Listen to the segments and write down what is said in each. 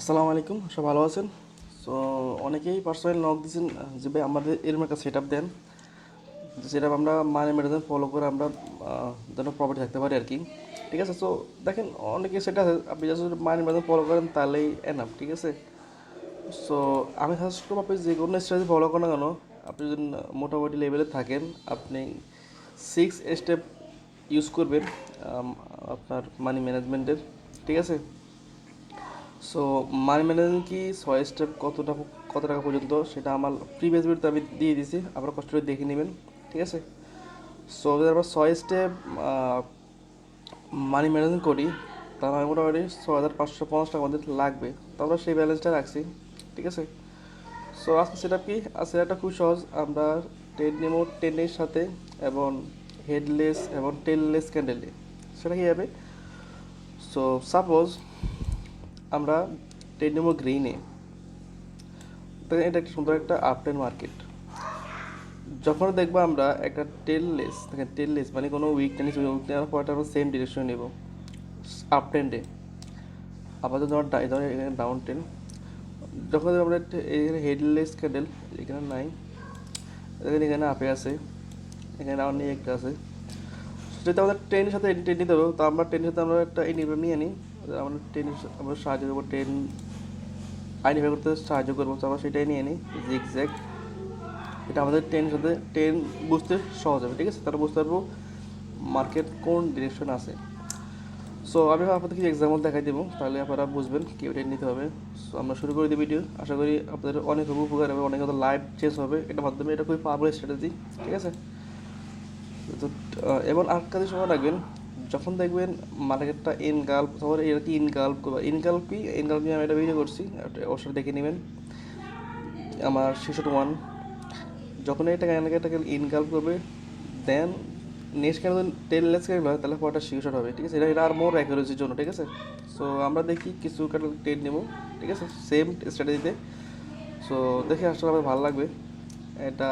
আসসালামু আলাইকুম সব ভালো আছেন? সো অনেকেই পার্সোনাল নক দিয়েছেন যে ভাই আমাদের এরকম একটা সেট আপ দেন সেটা আমরা মানে মেডিসিন ফলো করে আমরা যেন প্রপার্টি থাকতে পারি আর কি। ঠিক আছে সো দেখেন অনেকে সেটা আপনি জাস্ট মানে মেডিসিন ফলো করেন, তাহলেই এনাফ ঠিক আছে? সো আমি সাজেস্ট করব আপনি যে কোনো স্ট্র্যাটেজি ফলো করেন কেন, আপনি যদি মোটামুটি লেভেলে থাকেন, আপনি সিক্স স্টেপ ইউজ করবেন আপনার মানি ম্যানেজমেন্টের ঠিক আছে? সো মানি ম্যানেজমেন্ট কি ছয় স্টেপ কত টাকা কত টাকা পর্যন্ত সেটা আমার প্রিভিয়াস ভিডিওতে আমি দিয়ে দিয়েছি, আপনারা কষ্ট করে দেখে নেবেন, ঠিক আছে? সো আমরা ছয় স্টেপ মানি ম্যানেজমেন্ট করি, তাহলে আমি মোটামুটি ছ হাজার পাঁচশো পঞ্চাশ টাকা আমাদের লাগবে। তো আমরা সেই ব্যালেন্সটা রাখছি, ঠিক আছে? সো আজকে সেটা কি? আর সেটা খুব সহজ, আমরা টেন নেমো টেনের সাথে এবং হেডলেস এবং টেললেস ক্যান্ডেলে সেটা কী হবে? সো সাপোজ আমরা টেন গ্রিনে দেখেন এটা একটা সুন্দর একটা আপটেন মার্কেট যখন দেখব আমরা একটা টেললেস দেখেন টেললেস মানে কোনো উইক টেনিস নেওয়ার আমরা সেম ডিরেকশন নেব আপ টেন্ডে আপাতত আমার এখানে ডাউন টেন যখন আমরা এখানে হেডলেস ক্যান্ডেল এখানে নাই। দেখেন এখানে আপে আছে। এখানে ডাউন নিয়ে একটা আছে। যদি আমাদের ট্রেনের সাথে ট্রেন নিতে হবে তো আমরা ট্রেনের সাথে আমরা একটা এই নিয়ে নিই আমরা ট্রেন আমরা সাহায্য করব ট্রেন আইডেন্টিফাই করতে সাহায্য করব তো আমরা সেটাই নিয়ে নিই জিগজ্যাগ এটা আমাদের ট্রেনের সাথে ট্রেন বুঝতে সহজ হবে ঠিক আছে? তারা বুঝতে পারব মার্কেট কোন ডিরেকশন আছে। সো আমি আপনাদের কিছু এক্সাম্পল দেখাই দেবো তাহলে আপনারা বুঝবেন কীভাবে ট্রেন নিতে হবে। সো আমরা শুরু করে দিই ভিডিও আশা করি আপনাদের অনেক উপকার হবে অনেক লাইভ চেঞ্জ হবে। এটার মাধ্যমে এটা খুবই পাওয়ারফুল স্ট্র্যাটেজি ঠিক আছে? তো আহ, এবং আর কাজে সময় রাখবেন যখন দেখবেন মার্কেটটা ইনগাল্প তারপরে এটা কি ইনগাল্প করবা? ইনগাল্প কি ইনগাল্প নিয়ে আমি একটা ভিডিও করছি অবশ্যই দেখে নেবেন। আমার শিশু ওয়ান যখন এটা ক্যান্ডেলটাকে ইনগাল্প করবে দেন নেক্সট কেন টেন লেস ক্যান্ডেল হয়, তাহলে পরটা শিশট হবে, ঠিক আছে? এটা এটা আর মোর অ্যাকুরেসির জন্য, ঠিক আছে? সো আমরা দেখি কিছু ক্যান্ডেল টেন নেব, ঠিক আছে? সেম স্ট্র্যাটেজিতে সো দেখে আসলে আমার ভালো লাগবে। এটা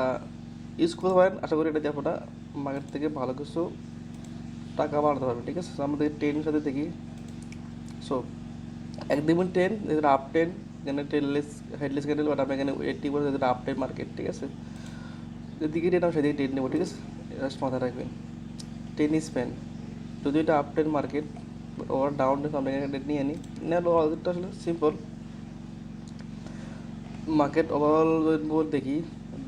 ইউজ করতে পারেন, আশা করি এটা দিয়ে আপনারা মার্কেট থেকে ভালো কিছু টাকা বাড়াতে পারবে, ঠিক আছে? আমাদের টেনের সাথে দেখি। সো একদিন টেন এদের আপ টেন এখানে টেনলেস হেডলেস ক্যান্ডেল বাট আপনি এখানে এইটটি করে যেটা আপ টেন মার্কেট ঠিক আছে? যেদিকে টেন আমি সেদিকে টেন নেব, ঠিক আছে? জাস্ট মাথায় রাখবেন। টেন স্প্যান যদি এটা up trend market over down trend আমরা এখানে নিয়ে নিই নেওয়ার অর্ডারটা আসলে সিম্পল মার্কেট ওভারঅল দেখি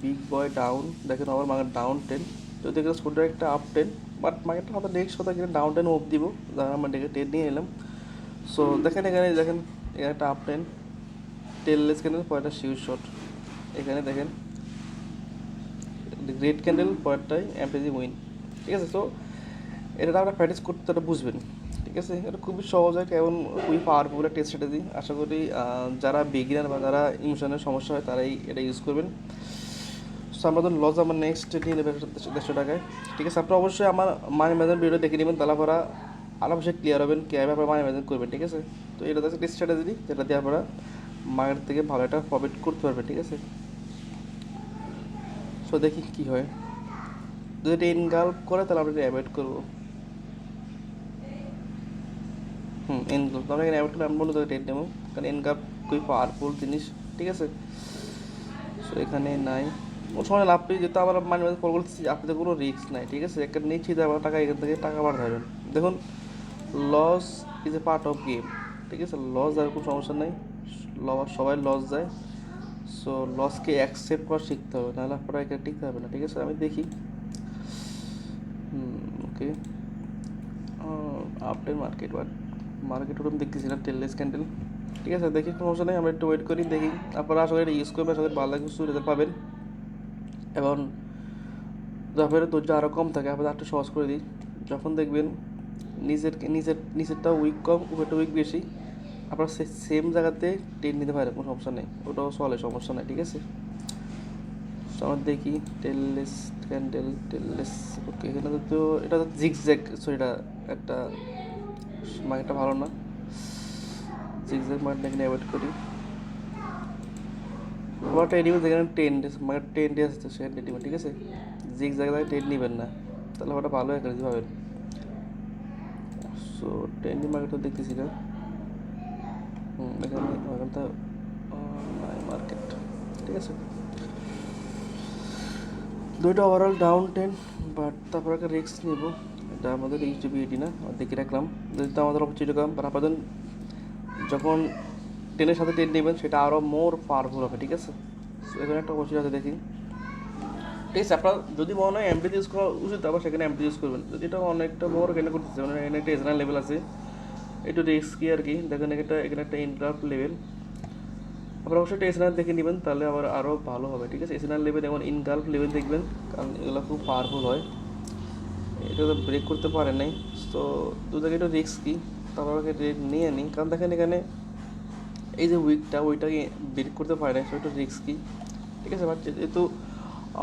বিগ বয় ডাউন দেখেন ওভার মার্কেট ডাউন টেন যদি এখানে ছোটো একটা আপ টেন বাট মার্কেটটা নেক্সট কথা এখানে ডাউন টেন অফ দিব। যারা আমরা ডেকে টেন নিয়ে এলাম। সো দেখেন এখানে দেখেন, এখানে একটা আপ টেন টেললেস ক্যান্ডেল পরেরটা শিউর শট এখানে দেখেন গ্রেট ক্যান্ডেল পরেরটাই এমপিজি উইন ঠিক আছে? সো এটা আপনারা প্র্যাকটিস করতে এটা বুঝবেন। ঠিক আছে? এটা খুবই সহজ একটা এবং খুবই পাওয়ারফুল একটা স্ট্র্যাটেজি আশা করি যারা বিগিনার বা যারা ইমোশনের সমস্যা হয়, তারাই এটা ইউজ করবেন। সো আমরা লস আমার নেক্সট নিয়ে নেবে দেড়শো টাকায়, ঠিক আছে? আপনারা অবশ্যই আমার মানি ম্যানেজমেন্ট ভিডিও দেখে নেবেন, তাহলে আপনারা আরও অবশ্যই ক্লিয়ার হবেন কীভাবে আপনারা মানি ম্যানেজমেন্ট করবেন, ঠিক আছে? তো এটা হচ্ছে একটা স্ট্র্যাটেজি যেটা দিয়ে আপনারা মার্কেট থেকে ভালো একটা প্রফিট করতে পারবেন, ঠিক আছে? সো দেখি কী হয়। যদি এটা ইনগাল্প করে, তাহলে আমরা এটা অ্যাভয়েড করব। হুম ইনগাল্প আমরা এখানে অ্যাভয়েড করে আমরা বলতে টেন নেব। কারণ ইনগাল্প খুবই পাওয়ারফুল জিনিস, ঠিক আছে? সো এখানে নাই। ও সময় আপনি যেহেতু আমরা মাঝে মাঝে কল করতেছি, আপনাদের কোনো রিস্ক নাই, ঠিক আছে? একটা নিচ্ছি আমার টাকা এখান থেকে টাকা পারবেন। দেখুন loss is a part of game ঠিক আছে? লস আর কোনো সমস্যা নেই সবাই লস যায় সো লসকে অ্যাকসেপ্ট করা শিখতে হবে, নাহলে আপনারা এখানে টিকতে হবে না, ঠিক আছে? আমি দেখি। Okay update market but market ওরকম দেখতেছি না টেললেস ক্যান্ডেল ঠিক আছে? দেখি কোনো সমস্যা নেই, আমরা একটু ওয়েট করি, দেখি। আপনারা আশা করি ইউজ করবেন করি ভালো কিছু রেজাল্ট পাবেন। এবং যখন ধৈর্য আরও কম থাকে আপনাদের একটু সহজ করে দিই। যখন দেখবেন নিজের নিজের, নিজেরটা উইক কম, উপরটা উইক বেশি, আপনারা সেম জায়গাতে টেন নিতে পারে কোনো সমস্যা নেই। ওটাও চলে সমস্যা নেই, ঠিক আছে? আমরা দেখি টেললেস ক্যান্ডেল টেললেস ওকে এখানে তো এটা তো জিগজ্যাগ সরি এটা একটা, মার্কেটটা ভালো না। জিগজ্যাগ মার্কেটটা এখানে অ্যাভয়েড করি। আমার একটা এনিমেল যেখানে টেন ডেজ মানে টেন ডেজ আছে সেখানে এনিমেল ঠিক আছে? জিগ জায়গায় টেন নেবেন না, তাহলে ওটা ভালো একটা পাবেন সো টেন মার্কেটটা দেখতেছি না। হুম, এখানে এখানটা মার্কেট ঠিক আছে? দুইটা ওভারঅল ডাউন টেন বাট তারপর একটা রিস্ক নেব। এটা আমাদের এইচডিবি এটি না দেখে রাখলাম। যেহেতু আমাদের অপরচুনিটি কম বাট যখন টেনের সাথে টেন নেবেন সেটা আরও মোর পাওয়ারফুল হবে ঠিক আছে? So, এখানে একটা অপরচুনিটি আছে দেখি। ঠিক আছে আপনার যদি মনে হয় এমপি ইউজ করা উচিত আবার সেখানে এমপি ইউজ করবেন। যদি এটা অনেকটা মোর এখানে করতেছে মানে এখানে একটা এজনাল লেভেল আছে একটু রিস্কি আর কি। দেখেন একটা এখানে একটা ইনকাপ লেভেল আপনারা অবশ্যই একটা এসএনআর দেখে নেবেন তাহলে আবার আরও ভালো হবে ঠিক আছে? এসএনআর লেভেল এবং ইনকাল্প লেভেল দেখবেন কারণ এগুলো খুব পাওয়ারফুল হয়। এটা তো ব্রেক করতে পারে নাই। তো দু জায়গায় একটু রিস্কি তারপর রেট নিয়ে নিই। কারণ দেখেন এখানে এই যে উইকটা ওইটাকে বের করতে পারে না একটু রিস্কি ঠিক আছে বাট যেহেতু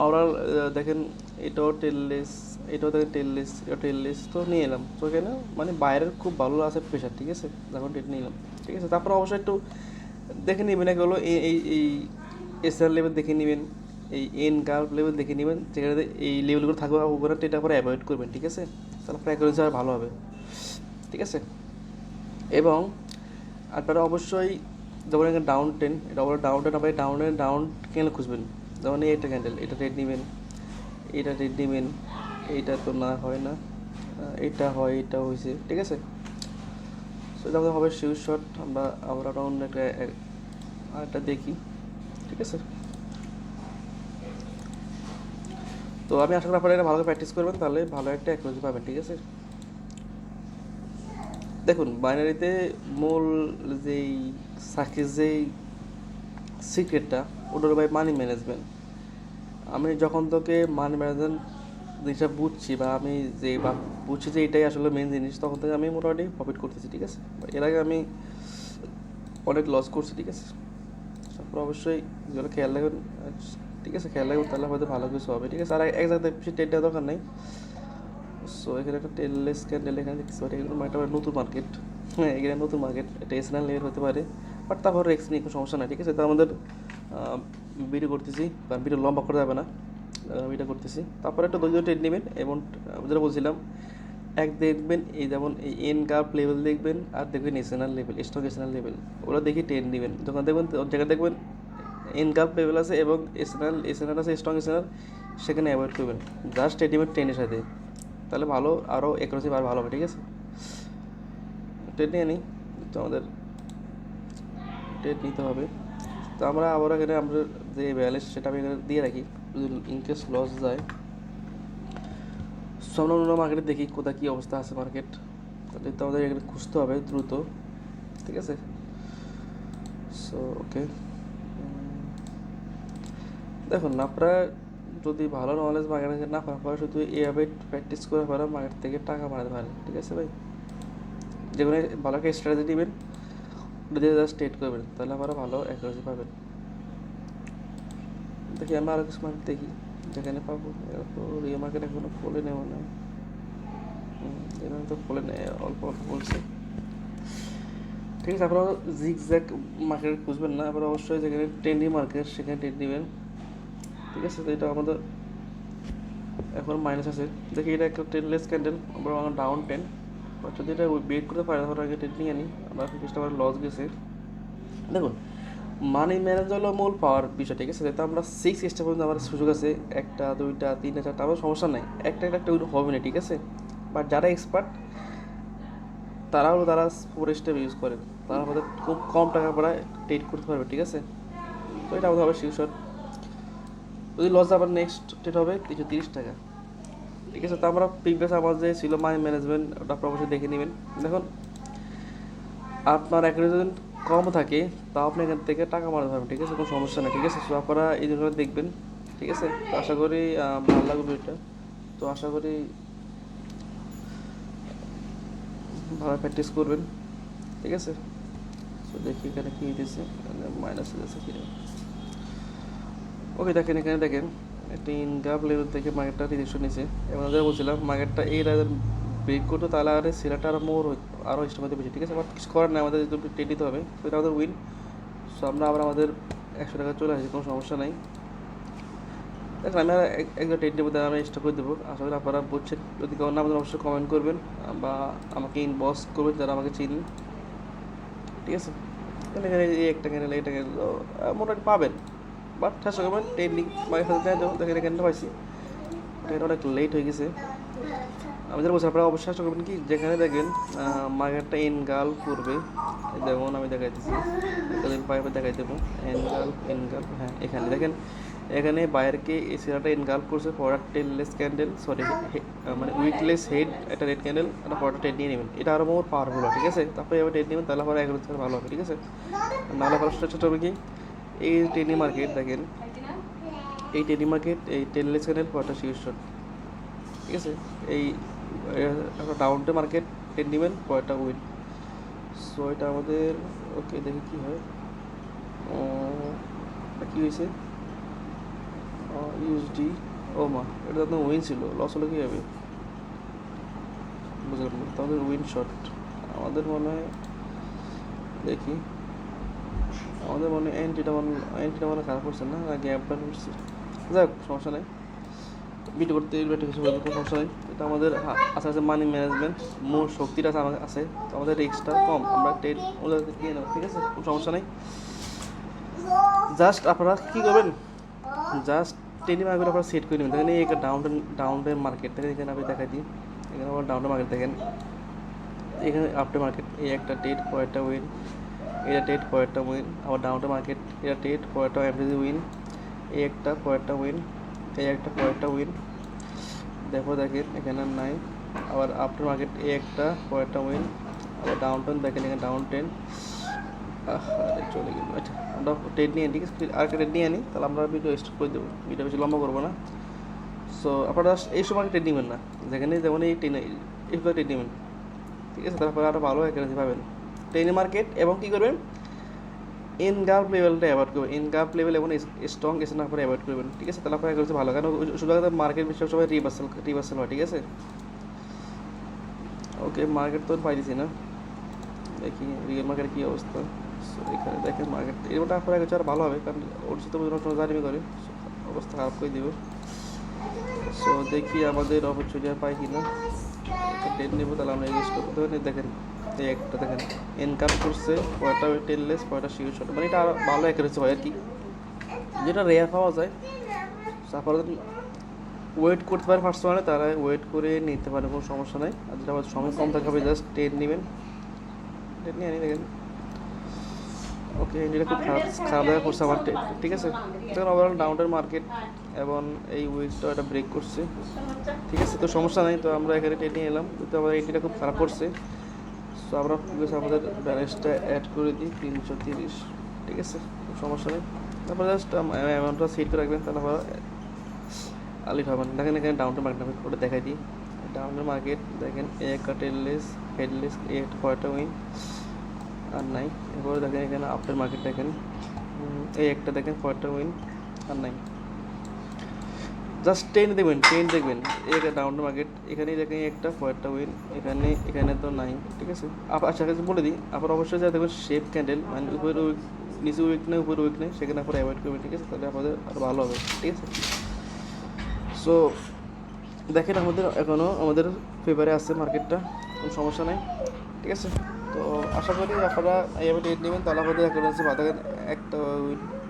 ওভারঅল দেখেন, এটাও টেললেস এটাও দেখেন টেললেস এটাও টেললেস তো নিয়ে এলাম। তো এখানে মানে বাইরের খুব ভালো আছে প্রেশার ঠিক আছে? যখন টেট নিলাম ঠিক আছে, তারপর অবশ্যই একটু দেখে নেবেন এগুলো এই এই এই এসআর লেভেল দেখে নেবেন, এই এন কার্ভ লেভেল দেখে নেবেন, যেখানে এই লেভেলগুলো থাকবে, ওগুলো এটা পরে অ্যাভয়েড করবেন, ঠিক আছে? তাহলে আপনার অ্যাকুরেন্সি আর ভালো হবে। ঠিক আছে? এবং আপনারা অবশ্যই যখন এখানে ডাউন টেন এটা ওরা ডাউন টেন আপনার ডাউনের ডাউন ক্যান্ডেল খুঁজবেন। যেমন এই একটা ক্যান্ডেল এটা রেড নেবেন এটা রেড নেবেন, এইটা তো না, হয় না। এটা হয় এটা হয়েছে ঠিক আছে? সো এটা আমাদের হবে শিউর শট আমরা আবার অন্য একটা, এক- আরেকটা দেখি, ঠিক আছে? তো আমি আশা করি আপনারা এটা ভালো করে প্র্যাকটিস করবেন, তাহলে ভালো একটা অ্যাকুরেসি পাবেন, ঠিক আছে? দেখুন বাইনারিতে মূল যেই সাকসেস যেই সিক্রেটটা ওটার ভাই মানি ম্যানেজমেন্ট আমি যখন তোকে মানি ম্যানেজমেন্ট জিনিসটা বুঝছি বা আমি যে বা বুঝছি যে এটাই আসলে মেন জিনিস, তখন থেকে আমি মোটামুটি প্রফিট করতেছি, ঠিক আছে? এর আগে আমি অনেক লস করছি, ঠিক আছে? তারপর অবশ্যই যেগুলো খেয়াল রাখবেন। ঠিক আছে, খেয়াল রাখবেন, তাহলে হয়তো ভালো কিছু হবে, ঠিক আছে? আর এক জায়গায় বেশি টেন দেওয়ার দরকার নেই। সো এখানে একটা টেললেস ক্যান্ডেল এখানে দেখতে পারি, এগুলো একটা নতুন মার্কেট হ্যাঁ এখানে নতুন মার্কেট এটা এসএনএল লেভেল হতে পারে। বাট তারপর রেক্স নিয়ে কোনো সমস্যা নাই, ঠিক আছে? তো আমাদের ভিডিও করতেছি, কারণ ভিডিও লম্বা করা যাবে না। ভিডিও করতেছি। তারপরে একটা দলীয় ট্রেড নেবেন এবং যেটা বলছিলাম, এক দেখবেন এই যেমন এই এন কাপ লেভেল দেখবেন, আর দেখবেন এসএনএল লেভেল স্টক লেভেল ওরা দেখি ট্রেন নেবেন যখন দেখবেন যেখানে দেখবেন এন কাপ লেভেল আছে এবং এসএনএল এসএনএল আছে স্ট্রং এসএনএল সেখানে অ্যাভয়েড করবেন। জাস্ট এটিএমের ট্রেনের সাথে। তাহলে ভালো আরও একুরেসি আর ভালো হবে, ঠিক আছে? ট্রেড নিয়ে নিই তো আমাদের ট্রেড নিতে হবে। তো আমরা আবার এখানে আমরা যে ব্যালেন্স সেটা আমি এখানে দিয়ে রাখি, যদি ইনকেস লস যায়। সো আমরা মার্কেটে দেখি কোথায় কী অবস্থা আছে মার্কেট তাহলে তো আমাদের এখানে খুঁজতে হবে দ্রুত, ঠিক আছে? সো ওকে দেখুন, আপনারা যদি ভালো নলেজ মার্কেটে না পান, আপনারা শুধু এভাবে প্র্যাকটিস করে পারেন মার্কেট থেকে টাকা বানাতে পারেন, ঠিক আছে ভাই? যে কোনো ভালো একটা স্ট্র্যাটেজি নেবেন। ওটা জাস্ট স্টেট করবেন তাহলে আপনারা ভালো অ্যাকুরেসি পাবেন। দেখি আমি আরও কিছু মার্কেট দেখি, যেখানে পাবো। রিও মার্কেট এখনও খোলে নেই। মনে হয় এখানে তো খোলে নেই, অল্প অল্প বলছে ঠিক আছে, আপনারা জিগ জ্যাক মার্কেট খুঁজবেন না, আপনারা অবশ্যই যেখানে ট্রেন্ডি মার্কেট সেখানে ট্রেন্ড নেবেন। ঠিক আছে, তো এটা আমাদের এখন মাইনাস আছে। দেখি এটা একটা টেনলেস ক্যান্ডেল আমরা ডাউন টেন যদি এটা বেট করতে পারে, তাহলে আগে টেন নিয়ে নিই আমরা ফিফটিটা আমার লস গেছে। দেখুন মানি ম্যানেজ হলো মূল পাওয়ার বিষয়, ঠিক আছে? তো আমরা সিক্স স্টেপ পর্যন্ত আমার সুযোগ আছে, একটা, দুইটা, তিনটা, চারটা, আমার সমস্যা নাই। একটা একটা একটা হবে না, ঠিক আছে? বাট যারা এক্সপার্ট তারাও তারা ফোর স্টেপ ইউজ করেন। তারা আমাদের খুব কম টাকা পড়ায় ট্রেড করতে পারবে, ঠিক আছে? তো এটা আমাদের হবে শিওর যদি লস আবার নেক্সট ডেট হবে, তিনশো তিরিশ টাকা। ঠিক আছে, তো আমরা প্রিভিয়াস আমার যে ছিল মানি ম্যানেজমেন্ট ওটা আপনারা অবশ্যই দেখে নেবেন। দেখুন, আপনার অ্যাকুরেশন কম থাকে তাও আপনি এখান থেকে টাকা মারতে পারবেন, ঠিক আছে? কোনো সমস্যা নেই, ঠিক আছে? তো আপনারা এই জন্য দেখবেন, ঠিক আছে? তো আশা করি ভালো লাগবে এটা তো আশা করি ভালো প্র্যাকটিস করবেন, ঠিক আছে? তো দেখি এখানে কী দিয়েছে মাইনাস দিয়েছে কিনা ওকে দেখেন, এখানে দেখেন। একটি লেভেল থেকে মার্কেটটা ডিরেকশন নিয়েছে এবং যেটা বলছিলাম মার্কেটটা এই রাজার ব্রেক করতো তাহলে আর সেলারটা আরও মোর আরও হতে বেশি। ঠিক আছে? বাট কিছু করার নেই, আমাদের যেহেতু টেট দিতে হবে, তো এটা আমাদের উইন সো আমরা আবার আমাদের একশো টাকা চলে আসি কোনো সমস্যা নাই। দেখেন, আমি আর এক- একজন টেট দেবো আমি স্টক করে দেবো। আশা করি আপনারা বুঝছেন। যদি কেউ না আমাদের অবশ্যই কমেন্ট করবেন বা আমাকে ইনবক্স করবেন, যারা আমাকে চিনেন। ঠিক আছে? এখানে এই একটা ক্যান্ডেল একটা ক্যান্ডেল মোটামুটি পাবেন। বাট চেষ্টা করবেন টেকনিক মায়ের সাথে দেয় যেমন দেখেন ক্যান্ডেল পাইছি। এটা অনেক লেট হয়ে গেছে। আমি যেটা বলছি আপনারা অবশ্যই চেষ্টা করবেন কি, যেখানে দেখবেন মার্কেটটা এনগাল করবে দেখুন আমি দেখাই দিচ্ছি পাইপে দেখাই দেবো। এনগাল এনগাল হ্যাঁ এখানে। দেখেন, এখানে বাইরকে এই সিরাটা এনগাল করছে ফর টেললেস ক্যান্ডেল সরি মানে উইকলেস হেড একটা রেড ক্যান্ডেল একটা ফটো টেড নিয়ে নেবেন। এটা আরও মোর পাওয়ারফুল ঠিক আছে? তারপরে এবার টেড নেবেন, তাহলে আবার এগারো ভালো হবে, ঠিক আছে? নাহলে পড়াশোনা চেষ্টা হবে কি এই টেনি মার্কেট দেখেন। এই টেনি মার্কেট, এই টেললেস ক্যান্ডেল ফটো শীর্ষ। ঠিক আছে? এই একটা ডাউন ডাউনটে মার্কেট টেন নেবেন কয়টা উইন সো এটা আমাদের ওকে দেখি কী হয়। কী হয়েছে? ইউএসডি ও মা, এটা তো উইন ছিল লস হলে কী হবে? বুঝলাম না, তাহলে উইন শট আমাদের মনে হয়, দেখি। আমাদের মনে এন্ট্রিটা মনে এন্ট্রিটা মনে খারাপ করছে না না গ্যাপটা করছে। যাই হোক, সমস্যা নেই। ভিডিও করতে বেটে কিছু বলব কোনো সমস্যা নেই। এটা আমাদের আছে আছে মানি ম্যানেজমেন্ট মূল শক্তিটা আছে আমার আছে। তো আমাদের রিস্কটা কম, আমরা টেন ওদের নিয়ে নেব, ঠিক আছে? কোনো সমস্যা নেই। জাস্ট আপনারা কী করবেন? জাস্ট টেনি মার্কেট আপনারা সেট করে নেবেন। দেখেন এই একটা ডাউন ডাউন মার্কেট থেকে এখানে আপনি দেখাই দিই। এখানে আমার ডাউন মার্কেট দেখেন। এখানে আপটে মার্কেট এই একটা টেট কয়েকটা উইন এটা টেট কয়েকটা উইন আবার ডাউন ডাউনটা মার্কেট এটা টেট কয়েকটা এমডিজি উইন এই একটা কয়েকটা উইন এই একটা কয়েকটা উইন দেখো দেখেন এখানে নাই, আবার আফটার মার্কেট এই একটা কয়েকটা উইন আবার ডাউন টেন দেখেন এখানে ডাউন টেন চলে গেল আচ্ছা আমরা টেট নিয়ে ঠিক আছে আর একটা টেট নিয়ে আনি, তাহলে আমরা ভিডিও স্টার্ট করে দেবো ভিডিও বেশি লম্বা করব না সো আপনারা এই সময় টেট নেবেন না, যেখানে যেমন এই টেন এইভাবে টেট নেবেন, ঠিক আছে, তারপরে আরও ভালো অ্যাকারেন্সি পাবেন। টেন মার্কেট এবং কী করবেন? এন গার্প লেভেলটা অ্যাভয়েড করবেন। এন গার্প লেভেল এবং স্ট্রং এসে না করে অ্যাভয়েড করবেন ঠিক আছে? তাহলে আপনার অ্যাকারেন্সি ভালো। কারণ শুধু মার্কেট বিষয় সবাই রিভার্সাল রিভার্সাল হয় ঠিক আছে? ওকে মার্কেট তো পাই দিছি না। দেখি রিয়েল মার্কেটের কী অবস্থা। So, এখানে দেখেন মার্কেট এরকমটা আপনার কাছে আর ভালো হবে কারণ ওর সাথে জারিমি করে। অবস্থা খারাপ করে দিব। সো দেখি আমাদের অপরচুনিটি পাই কিনা। একটা টেন নেব তাহলে আমরা ইউজ করতে দেখেন। এই একটা দেখেন ইনকাম করছে কয়টা টেনলেস কয়টা শিউ শট মানে এটা আরও ভালো অ্যাকারেন্সি হয় আর কি। যেটা রেয়ার পাওয়া যায়, তারপরে ওয়েট করতে পারে ফার্স্ট মানে তারা ওয়েট করে নিতে পারে, কোনো সমস্যা নাই। আর যেটা আবার সময় কম থাকবে জাস্ট টেন নেবেন। টেন নিয়ে দেখেন। ওকে এটা খুব খারাপ খারাপ দেখা করছে আমার ঠিক আছে? দেখুন ওভারঅল ডাউনের মার্কেট এবং এই উইকটা এটা ব্রেক করছে। ঠিক আছে? তো সমস্যা নাই, তো আমরা এখানে টেনে এলাম। কিন্তু আমাদের এইটিটা খুব খারাপ করছে। সো আমরা ঠিক আমাদের ব্যালেন্সটা অ্যাড করে দিই তিনশো তিরিশ। ঠিক আছে? কোনো সমস্যা নেই। তারপর জাস্ট অ্যামাউন্টটা সেট করে রাখবেন, তাহলে আমরা আলিট হবেন দেখেন এখানে ডাউনের মার্কেট আমি ওটা দেখাই দিই। ডাউনের মার্কেট দেখেন এ একটা টেললেস হেডলেস এ কয়টা উইন আর নাই এরপরে দেখেন এখানে আফটার মার্কেট দেখেন। এই একটা দেখেন কয়টা উইন আর নাই জাস্ট টেন দেখবেন টেন দেখবেন। ডাউন মার্কেট এখানে দেখেন একটা কয়েকটা উইন এখানে এখানে তো নাই ঠিক আছে? আপ- আচ্ছা কাছে বলে দিই আপনার অবশ্যই যা দেখবেন শেপ ক্যান্ডেল মানে উপরে উইক নিচে উইক নেই উপরে উইক নেই সেখানে আপনার অ্যাভয়েড করবেন, ঠিক আছে? তাহলে আপনাদের আরও ভালো হবে, ঠিক আছে? সো দেখেন আমাদের এখনও আমাদের ফেভারে আছে মার্কেটটা কোনো সমস্যা নেই, ঠিক আছে? তো আশা করি আপনারা এইভাবে ট্রেড নেবেন, তাহলে আমাদের অ্যাকাউন্টে বাদ দেখেন একটা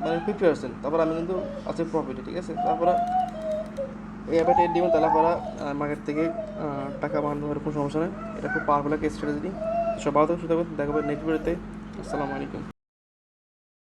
মানে ফিফটি পার্সেন্ট তারপর আমি কিন্তু আছে প্রফিটে ঠিক আছে? তারপরে এইভাবে ট্রেড নেবেন তাহলে মার্কেট থেকে টাকা বানানো কোনো সমস্যা নেই। এটা খুব পাওয়ারফুল একটা স্ট্র্যাটেজি সব ভালো থাকবে দেখা হবে নেক্সট ভিডিওতে আসসালামু আলাইকুম।